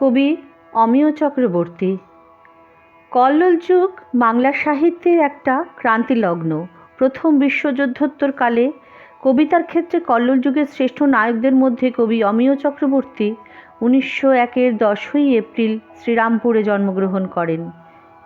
কবি অমিয় চক্রবর্তী। কল্লোল যুগ বাংলা সাহিত্যের একটা ক্রান্তিলগ্ন। প্রথম বিশ্বযুদ্ধোত্তরকালে কবিতার ক্ষেত্রে কল্লোল যুগের শ্রেষ্ঠ নায়কদের মধ্যে কবি অমিয় চক্রবর্তী উনিশশো একের দশই এপ্রিল শ্রীরামপুরে জন্মগ্রহণ করেন।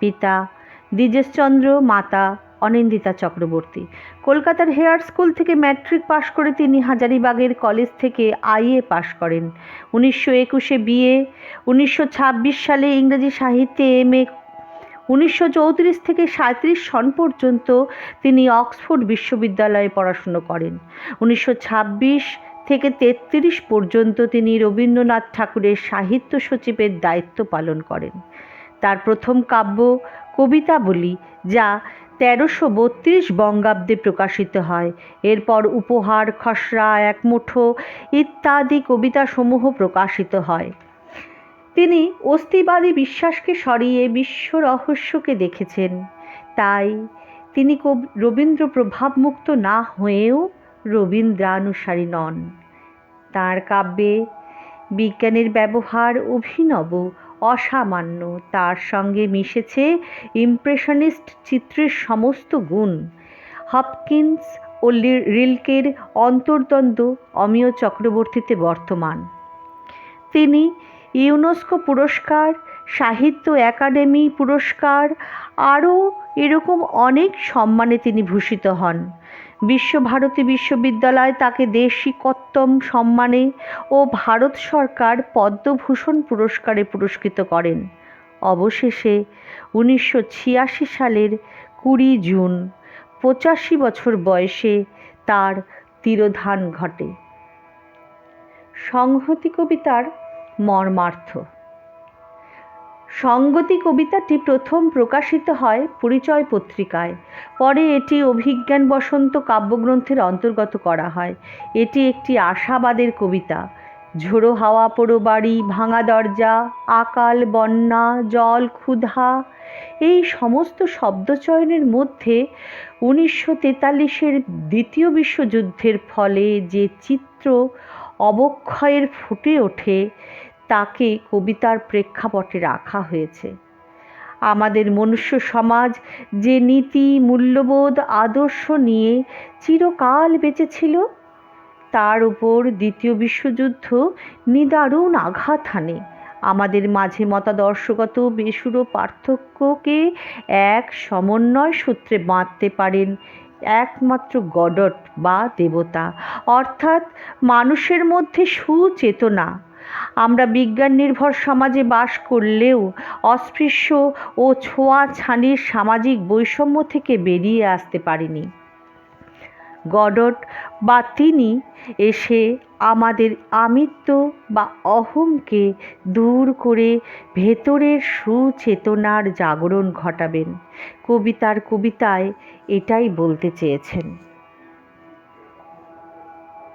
পিতা দ্বিজেশচন্দ্র মাতা অনিন্দিতা চক্রবর্তী। কলকাতার হেয়ার স্কুল থেকে ম্যাট্রিক পাশ করে তিনি হাজারিবাগের কলেজ থেকে আইএ পাশ করেন। উনিশশো একুশে বিএ, উনিশশো ছাব্বিশ সালে ইংরেজি সাহিত্যে এম এ, উনিশশো চৌত্রিশ থেকে সাঁত্রিশ সন পর্যন্ত তিনি অক্সফোর্ড বিশ্ববিদ্যালয়ে পড়াশুনো করেন। উনিশশো ছাব্বিশ থেকে তেত্রিশ পর্যন্ত তিনি রবীন্দ্রনাথ ঠাকুরের সাহিত্য সচিবের দায়িত্ব পালন করেন। তার প্রথম কাব্য কবিতাবলী যা তেরোশো বত্রিশ বঙ্গাব্দে প্রকাশিত হয়। এরপর উপহার, খসড়া একমুঠো ইত্যাদি কবিতাসমূহ প্রকাশিত হয়। তিনি অস্তিবাদী বিশ্বাসকে সরিয়ে বিশ্ব রহস্যকে দেখেছেন। তাই তিনি কব- রবীন্দ্র প্রভাবমুক্ত না হয়েও রবীন্দ্রানুসারী নন। তাঁর কাব্যে বিজ্ঞানের ব্যবহার অভিনব অসামান্য। তার সঙ্গে মিশেছে ইমপ্রেশনিস্ট চিত্রের সমস্ত গুণ। হপকিন্স ও রিলকের অন্তর্দ্বন্দ্ব অমিয় চক্রবর্তীতে বর্তমান। তিনি ইউনেস্কো পুরস্কার, সাহিত্য একাডেমি পুরস্কার, আরও এরকম অনেক সম্মানে তিনি ভূষিত হন। বিশ্বভারতী বিশ্ববিদ্যালয় তাকে দেশিকত্তম সম্মানে ও ভারত সরকার পদ্মভূষণ পুরস্কারে পুরস্কৃত করেন। অবশেষে উনিশশো ছিয়াশি সালের কুড়ি জুন, পঁচাশি বছর বয়সে তার তিরোধান ঘটে। সংহতি কবিতার মর্মার্থ সঙ্গতি কবিতাটি প্রথম প্রকাশিত হয় পরিচয় পত্রিকায়। পরে এটি অভিজ্ঞান বসন্ত কাব্যগ্রন্থের অন্তর্গত করা হয়। এটি একটি আশাবাদের কবিতা। ঝোড়ো হাওয়া পোড়ো বাড়ি, ভাঙা দরজা, আকাল বন্যা, জল ক্ষুধা। এই সমস্ত শব্দচয়নের মধ্যে উনিশশো তেতাল্লিশের দ্বিতীয় বিশ্বযুদ্ধের ফলে যে চিত্র অবক্ষয়ের ফুটে ওঠে তাকে কবিতার প্রেক্ষাপটে রাখা হয়েছে। আমাদের মনুষ্য সমাজ যে নীতি, মূল্যবোধ, আদর্শ নিয়ে চিরকাল বেঁচেছিল তার উপর দ্বিতীয় বিশ্বযুদ্ধ নিদারুণ আঘাত হানে। আমাদের মাঝে মতাদর্শগত বেসুরো পার্থক্যকে এক সমন্বয় সূত্রে বাঁধতে পারেন একমাত্র গডট বা দেবতা। অর্থাৎ মানুষের মধ্যে সুচেতনা আমরা বিজ্ঞান নির্ভর সমাজে বাস করলেও অস্পৃশ্য ও ছোঁয়া ছানির সামাজিক বৈষম্য থেকে বেরিয়ে আসতে পারিনি। গডট বা তিনি এসে আমাদের আমিত্ব বা অহংকে দূর করে ভেতরের সুচেতনার জাগরণ ঘটাবেন। কবিতার কবিতায় এটাই বলতে চেয়েছেন।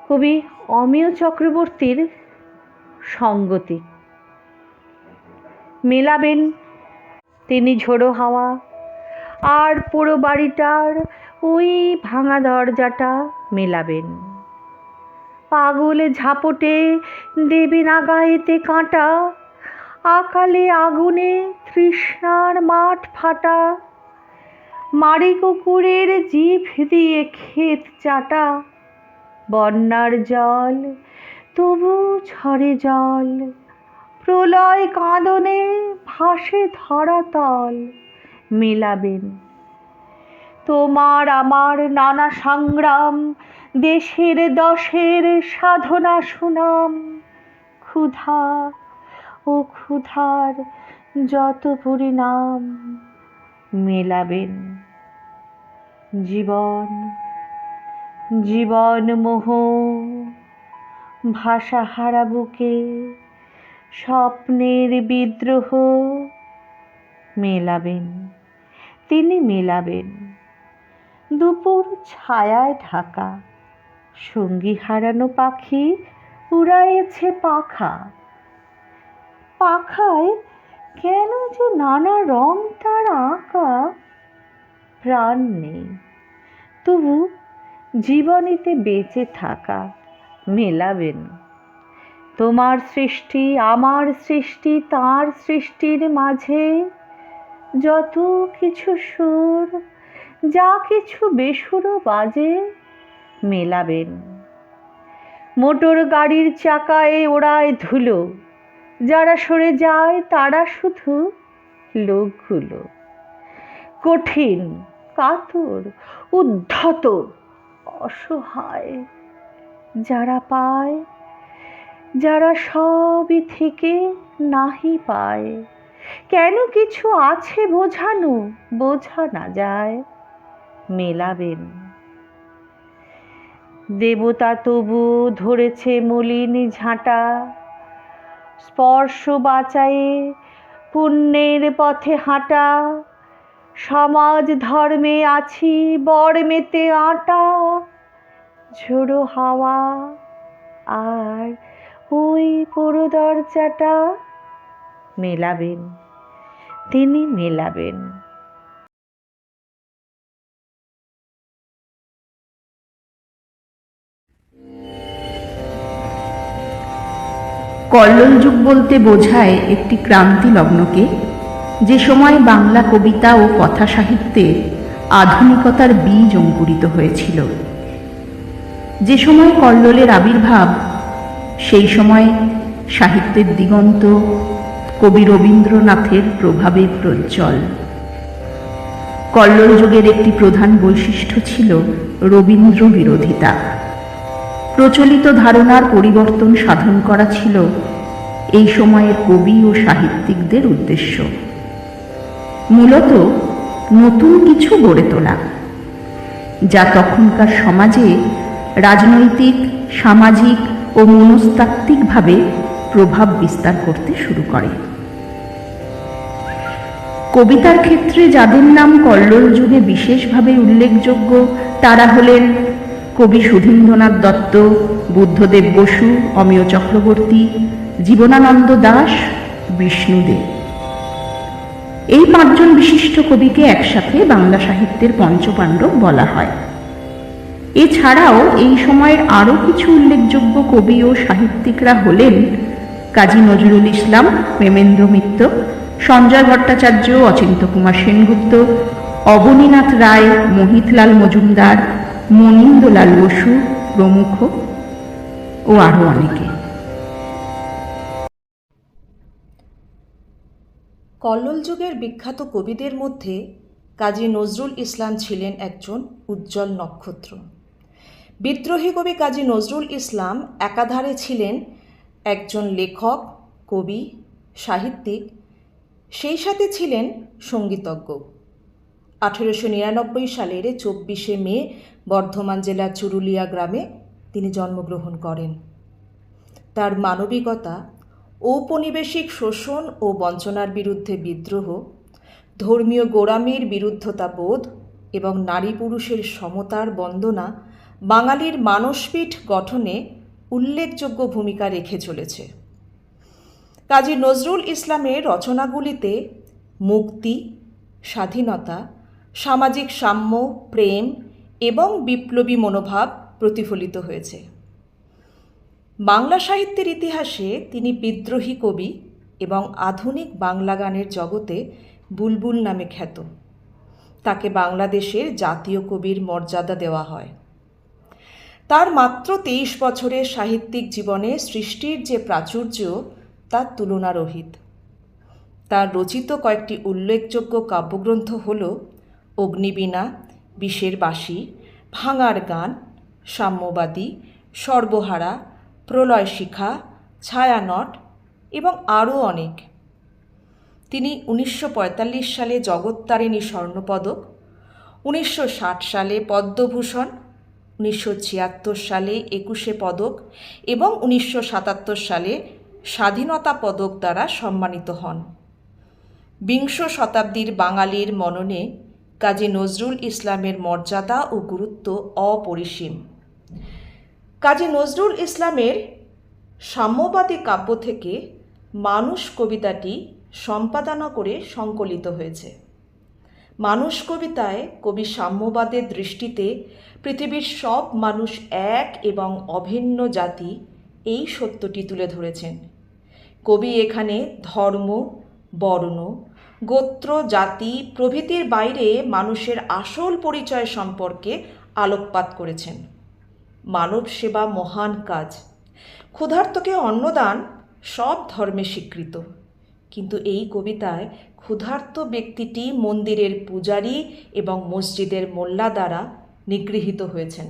কবি অমিয় চক্রবর্তীর সঙ্গতি। মেলাবেন তিনি ঝোড়ো হাওয়া, আর পুরো বাড়িটার ওই ভাঙা দরজাটা মেলাবেন। পাগলে ঝাপটে দেবে না গায়েতে কাঁটা, আকালে আগুনে তৃষ্ণার মাঠ ফাটা মারি কুকুরের জিভ দিয়ে ক্ষেত চাটা, বন্যার জল তবু ঝরে জল, প্রলয় কাঁদনে ভাসে ধরাতল মেলাবেন। তোমার আমার নানা সংগ্রাম, দেশের দশের সাধনা সুনাম, ক্ষুধা ও ক্ষুধার যত পরিণাম মেলাবেন। জীবন জীবন মোহ ভাষা হারা বুকে স্বপ্নের বিদ্রোহ মেলাবেন, তিনি মেলাবেন। দুপুর ছায়ায় ঢাকা, সঙ্গী হারানো পাখি উড়াইছে পাখা। পাখায় কেন যে নানা রং তার আঁকা প্রাণ নেই, তবু জীবনীতে বেঁচে থাকা মেলাবেন। তোমার সৃষ্টি আমার সৃষ্টি, তার সৃষ্টির মাঝে যত কিছু সুর, যা কিছু বেসুরো বাজে মেলাবেন। মোটর গাড়ির চাকায় ওড়ায় ধুলো, যারা সরে যায় তারা শুধু লোকগুলো। কঠিন, কাতর, উদ্ধত, অসহায় যারা পায়, যারা সবই থেকে নাহি পায়, কেন কিছু আছে বোঝানো, বোঝা না যায় মেলাবেন দেবতা তবু ধরেছে মলিন ঝাঁটা, স্পর্শ বাঁচায়ে পুণ্যের পথে হাঁটা, সমাজ ধর্মে আছি বর মেতে আটা। ঝোড়ো হাওয়া আর ওই পুরো দরজাটা মেলাবেন, তিনি মেলাবেন। কল্লোল যুগ বলতে বোঝায় একটি ক্রান্তি লগ্নকে, যে সময় বাংলা কবিতা ও কথা সাহিত্যে আধুনিকতার বীজ অঙ্কুরিত হয়েছিল। যে সময় কল্লোলের আবির্ভাব, সেই সময় সাহিত্যের দিগন্ত কবি রবীন্দ্রনাথের প্রভাবে প্রজ্জ্বল। কল্লোল যুগের একটি প্রধান বৈশিষ্ট্য ছিল রবীন্দ্র বিরোধিতা। প্রচলিত ধারণার পরিবর্তন সাধন করা ছিল এই সময়ের কবি ও সাহিত্যিকদের উদ্দেশ্য। মূলত নতুন কিছু গড়ে তোলা, যা তখনকার সমাজে রাজনৈতিক, সামাজিক ও মনস্তাত্ত্বিকভাবে প্রভাব বিস্তার করতে শুরু করে। কবিতার ক্ষেত্রে যাদের নাম কল্লোল যুগে বিশেষভাবে উল্লেখযোগ্য, তারা হলেন কবি সুধীন্দ্রনাথ দত্ত, বুদ্ধদেব বসু, অমিয় চক্রবর্তী, জীবনানন্দ দাস বিষ্ণুদেব এই পাঁচজন বিশিষ্ট কবিকে একসাথে বাংলা সাহিত্যের পঞ্চপাণ্ডব বলা হয়। এছাড়াও এই সময়ের আরও কিছু উল্লেখযোগ্য কবি ও সাহিত্যিকরা হলেন কাজী নজরুল ইসলাম, প্রেমেন্দ্র মিত্র, সঞ্জয় ভট্টাচার্য, অচিন্ত কুমার সেনগুপ্ত, অবনীনাথ রায়, মোহিতলাল মজুমদার মনীন্দ্রলাল বসু প্রমুখ ও আরও অনেকে। কল্লোল যুগের বিখ্যাত কবিদের মধ্যে কাজী নজরুল ইসলাম ছিলেন একজন উজ্জ্বল নক্ষত্র। বিদ্রোহী কবি কাজী নজরুল ইসলাম একাধারে ছিলেন একজন লেখক, কবি, সাহিত্যিক, সেই সাথে ছিলেন সঙ্গীতজ্ঞ। আঠেরোশো নিরানব্বই সালের চব্বিশে মে বর্ধমান জেলার চুরুলিয়া গ্রামে তিনি জন্মগ্রহণ করেন। তার মানবিকতা, ঔপনিবেশিক শোষণ ও বঞ্চনার বিরুদ্ধে বিদ্রোহ, ধর্মীয় গোড়ামির বিরুদ্ধতা বোধ এবং নারী পুরুষের সমতার বন্দনা বাঙালির মানসপীঠ গঠনে উল্লেখযোগ্য ভূমিকা রেখে চলেছে। কাজী নজরুল ইসলামের রচনাগুলিতে মুক্তি, স্বাধীনতা, সামাজিক সাম্য, প্রেম এবং বিপ্লবী মনোভাব প্রতিফলিত হয়েছে। বাংলা সাহিত্যের ইতিহাসে তিনি বিদ্রোহী কবি এবং আধুনিক বাংলা গানের জগতে বুলবুল নামে খ্যাত। তাকে বাংলাদেশের জাতীয় কবির মর্যাদা দেওয়া হয়। তার মাত্র তেইশ বছরের সাহিত্যিক জীবনে সৃষ্টির যে প্রাচুর্য, তার তুলনারহিত। তার রচিত কয়েকটি উল্লেখযোগ্য কাব্যগ্রন্থ হল অগ্নিবীণা, বিষের বাসী ভাঙার গান, সাম্যবাদী, সর্বহারা, প্রলয় শিখা, ছায়ানট এবং আরও অনেক। তিনি উনিশশো পঁয়তাল্লিশ সালে জগত্তারিণী স্বর্ণপদক, উনিশশো ষাট সালে পদ্মভূষণ উনিশশো ছিয়াত্তর সালে একুশে পদক এবং উনিশশো সাতাত্তর সালে স্বাধীনতা পদক দ্বারা সম্মানিত হন। বিংশ শতাব্দীর বাঙালির মননে কাজী নজরুল ইসলামের মর্যাদা ও গুরুত্ব অপরিসীম। কাজী নজরুল ইসলামের সাম্যবাদী কাব্য থেকে মানুষ কবিতাটি সম্পাদনা করে সংকলিত হয়েছে। মানুষ কবিতায় কবি সাম্যবাদের দৃষ্টিতে পৃথিবীর সব মানুষ এক এবং অভিন্ন জাতি এই সত্যটি তুলে ধরেছেন। কবি এখানে ধর্ম, বর্ণ, গোত্র, জাতি, প্রভৃতির বাইরে মানুষের আসল পরিচয় সম্পর্কে আলোকপাত করেছেন। মানব সেবা মহান কাজ। ক্ষুধার্তকে অন্নদান সব ধর্মে স্বীকৃত। কিন্তু এই কবিতায় ক্ষুধার্ত ব্যক্তিটি মন্দিরের পূজারী এবং মসজিদের মোল্লা দ্বারা নিগৃহীত হয়েছেন।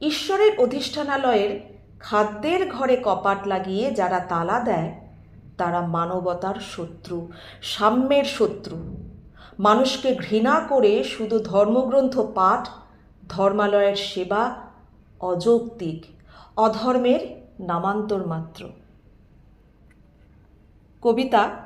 ঈশ্বরের অধিষ্ঠানালয়ের খাদ্যের ঘরে কপাট লাগিয়ে যারা তালা দেয়, তারা মানবতার শত্রু, সাম্যের শত্রু। মানুষকে ঘৃণা করে শুধু ধর্মগ্রন্থ পাঠ, ধর্মালয়ের সেবা অযৌক্তিক, অধর্মের নামান্তর মাত্র। কবিতা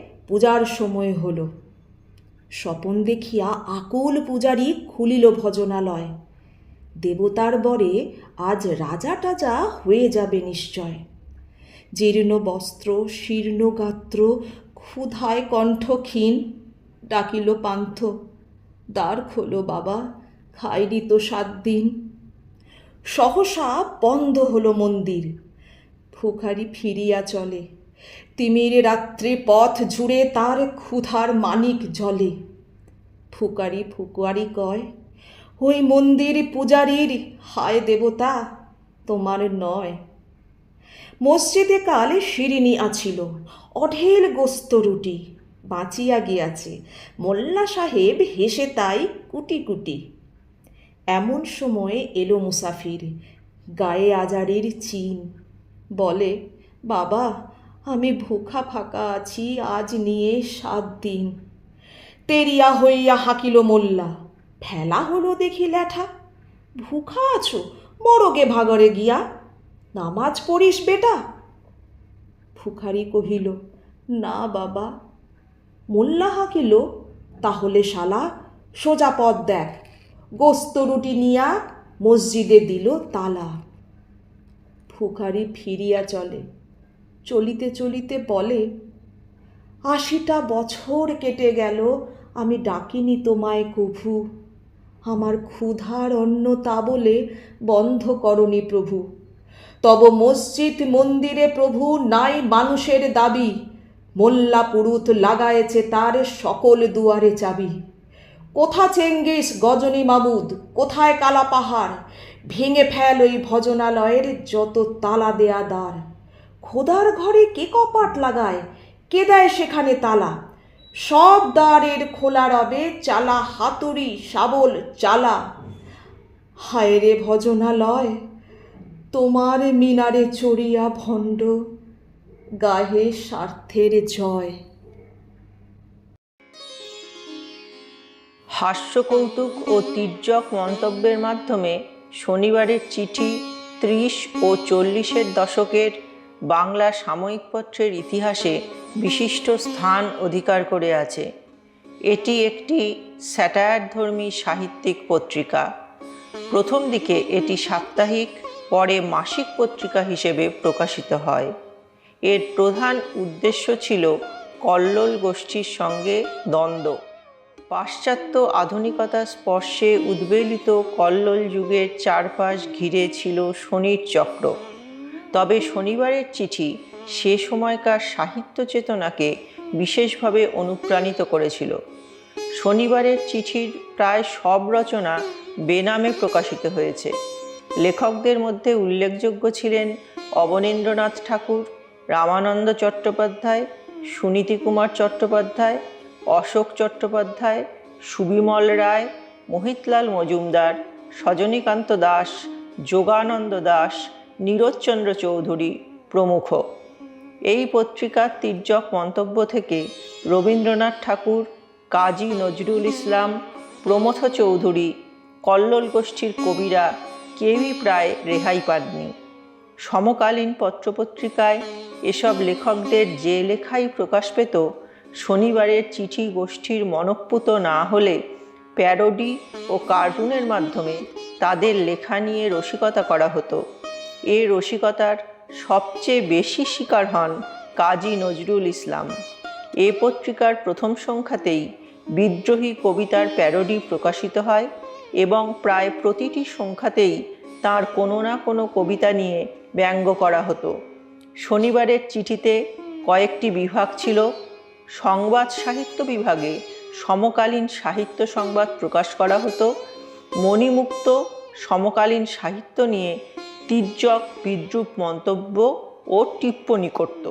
পূজার সময় হলো। স্বপন দেখিয়া আকুল পূজারি খুলিল ভজনালয়। দেবতার বরে আজ রাজা টাজা হয়ে যাবে নিশ্চয়। জীর্ণ বস্ত্র, শীর্ণ গাত্র, ক্ষুধায় কণ্ঠ ক্ষীণ, ডাকিল পান্থ, দ্বার খোলো বাবা খাইনি তো সাত দিন। সহসা বন্ধ হলো মন্দির ফুকারি ফিরিয়া চলে। তিমির রাত্রি পথ জুড়ে তার ক্ষুধার মানিক জলে। ফুকারি ফুকুয়ারি কয়, ওই মন্দির পূজারীর, হায় দেবতা, তোমার নয়। মসজিদে কালে শিরিনি আছিল, অঢেল গোস্ত রুটি, বাঁচিয়া গিয়াছে। মোল্লা সাহেব হেসে তাই কুটি কুটি। এমন সময়ে এলো মুসাফির, গায়ে আজারির চিন। বলে, বাবা আমি ভুখা ফাঁকা আছি, আজ নিয়ে সাত দিন। তেরিয়া হইয়া হাকিল মোল্লা, ফেলা হলো দেখি ল্যাঠা। ভুখা আছো, মরগে ভাগরে গিয়া। নামাজ পড়িস বেটা? ফুখারি কহিল, না বাবা। মোল্লা হাকিল, তাহলে শালা, সোজা পথ দেখ। গোস্ত রুটি নিয়া মসজিদে দিল তালা। ফুকারি ফিরিয়া চলে। চলিতে চলিতে বলে, আশিটা বছর কেটে গেল, আমি ডাকিনি তোমায় কভু। আমার ক্ষুধার অন্ন তা বলে বন্ধ করনি প্রভু। তব মসজিদ মন্দিরে প্রভু নাই মানুষের দাবি। মোল্লা পুরুত লাগায়েছে তার সকল দুয়ারে চাবি। কোথা চেঙ্গিস গজনী মাবুদ কোথায় কালা পাহাড়? ভেঙে ফেল ওই ভজনালয়ের যত তালা দেয়া দ্বার। খোদার ঘরে কে কপাট লাগায়? কে দেয় সেখানে তালা? সব দ্বারের খোলা রবে চালা, হাতুড়ি, শাবল, চালা। হায় রে ভজনালয়, তোমার মিনারে চড়িয়া ভণ্ড, গাহে স্বার্থের জয়। হাস্যকৌতুক ও তির্যক মন্তব্যের মাধ্যমে শনিবারের চিঠি ত্রিশ ও চল্লিশের দশকের বাংলা সাময়িকপত্রের ইতিহাসে বিশিষ্ট স্থান অধিকার করে আছে। এটি একটি স্যাটায়ারধর্মী সাহিত্যিক পত্রিকা। প্রথম দিকে এটি সাপ্তাহিক, পরে মাসিক পত্রিকা হিসেবে প্রকাশিত হয়। এর প্রধান উদ্দেশ্য ছিল কল্লোল গোষ্ঠীর সঙ্গে দ্বন্দ্ব। পাশ্চাত্য আধুনিকতা স্পর্শে উদ্বেলিত কল্লোল যুগের চারপাশ ঘিরে ছিল শনির চক্র। তবে শনিবারের চিঠি সে সময়কার সাহিত্য চেতনাকে বিশেষভাবে অনুপ্রাণিত করেছিল। শনিবারের চিঠির প্রায় সব রচনা বেনামে প্রকাশিত হয়েছে। লেখকদের মধ্যে উল্লেখযোগ্য ছিলেন অবনীন্দ্রনাথ ঠাকুর, রামানন্দ চট্টোপাধ্যায় সুনীতি কুমার চট্টোপাধ্যায়, অশোক চট্টোপাধ্যায়, সুবিমল রায়, মোহিতলাল মজুমদার, সজনীকান্ত দাস, যোগানন্দ দাস নীরজচন্দ্র চৌধুরী প্রমুখ। এই পত্রিকার তির্যক মন্তব্য থেকে রবীন্দ্রনাথ ঠাকুর, কাজী নজরুল ইসলাম, প্রমথ চৌধুরী, কল্লোল গোষ্ঠীর কবিরা কেউই প্রায় রেহাই পাননি। সমকালীন পত্রপত্রিকায় এসব লেখকদের যে লেখাই প্রকাশ পেত, শনিবারের চিঠি গোষ্ঠীর মনঃপুত না হলে প্যারোডি ও কার্টুনের মাধ্যমে তাদের লেখা নিয়ে রসিকতা করা হতো। এ রসিকতার সবচেয়ে বেশি শিকার হন কাজী নজরুল ইসলাম। এ পত্রিকার প্রথম সংখ্যাতেই বিদ্রোহী কবিতার প্যারোডি প্রকাশিত হয় এবং প্রায় প্রতিটি সংখ্যাতেই তার কোনো না কোনো কবিতা নিয়ে ব্যঙ্গ করা হতো। শনিবারের চিঠিতে কয়েকটি বিভাগ ছিল, সংবাদ সাহিত্য বিভাগে সমকালীন সাহিত্য সংবাদ প্রকাশ করা হতো, মণিমুক্ত সমকালীন সাহিত্য নিয়ে তির্যক বিদ্রুপ মন্তব্য ও টিপ্পণী করত।